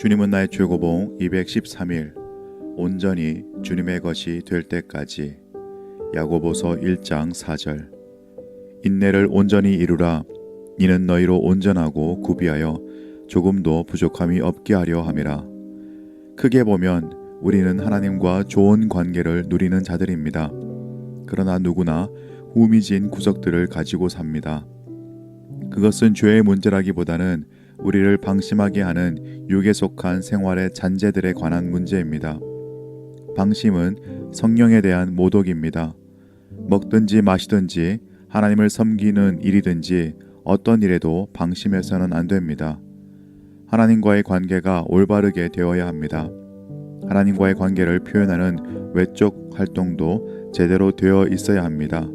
주님은 나의 최고봉 213일 온전히 주님의 것이 될 때까지 야고보서 1장 4절 인내를 온전히 이루라 이는 너희로 온전하고 구비하여 조금도 부족함이 없게 하려 함이라 크게 보면 우리는 하나님과 좋은 관계를 누리는 자들입니다. 그러나 누구나 후미진 구석들을 가지고 삽니다. 그것은 죄의 문제라기보다는 우리를 방심하게 하는 육에 속한 생활의 잔재들에 관한 문제입니다. 방심은 성령에 대한 모독입니다. 먹든지 마시든지 하나님을 섬기는 일이든지 어떤 일에도 방심해서는 안 됩니다. 하나님과의 관계가 올바르게 되어야 합니다. 하나님과의 관계를 표현하는 외적 활동도 제대로 되어 있어야 합니다.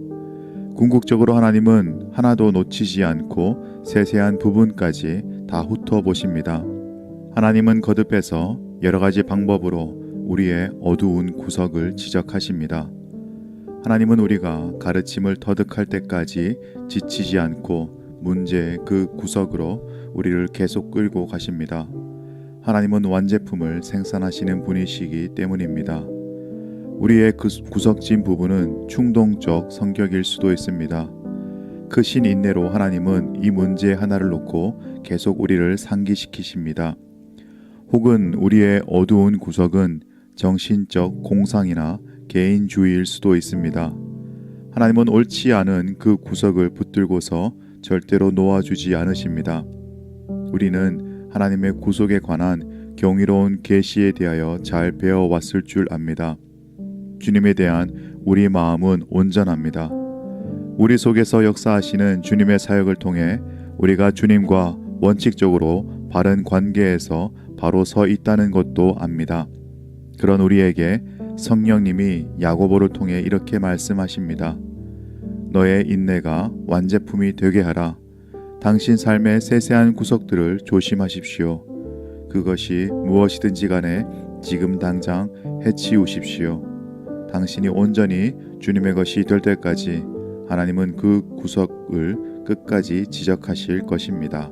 궁극적으로 하나님은 하나도 놓치지 않고 세세한 부분까지 다 훑어 보십니다. 하나님은 거듭해서 여러 가지 방법으로 우리의 어두운 구석을 지적하십니다. 하나님은 우리가 가르침을 터득할 때까지 지치지 않고 문제의 그 구석으로 우리를 계속 끌고 가십니다. 하나님은 완제품을 생산하시는 분이시기 때문입니다. 우리의 그 구석진 부분은 충동적 성격일 수도 있습니다. 크신 인내로 하나님은 이 문제 하나를 놓고 계속 우리를 상기시키십니다. 혹은 우리의 어두운 구석은 정신적 공상이나 개인주의일 수도 있습니다. 하나님은 옳지 않은 그 구석을 붙들고서 절대로 놓아주지 않으십니다. 우리는 하나님의 구속에 관한 경이로운 계시에 대하여 잘 배워왔을 줄 압니다. 주님에 대한 우리 마음은 온전합니다. 우리 속에서 역사하시는 주님의 사역을 통해 우리가 주님과 원칙적으로 바른 관계에서 바로 서 있다는 것도 압니다. 그런 우리에게 성령님이 야고보를 통해 이렇게 말씀하십니다. 너의 인내가 완제품이 되게 하라. 당신 삶의 세세한 구석들을 조심하십시오. 그것이 무엇이든지 간에 지금 당장 해치우십시오. 당신이 온전히 주님의 것이 될 때까지 하나님은 그 구석을 끝까지 지적하실 것입니다.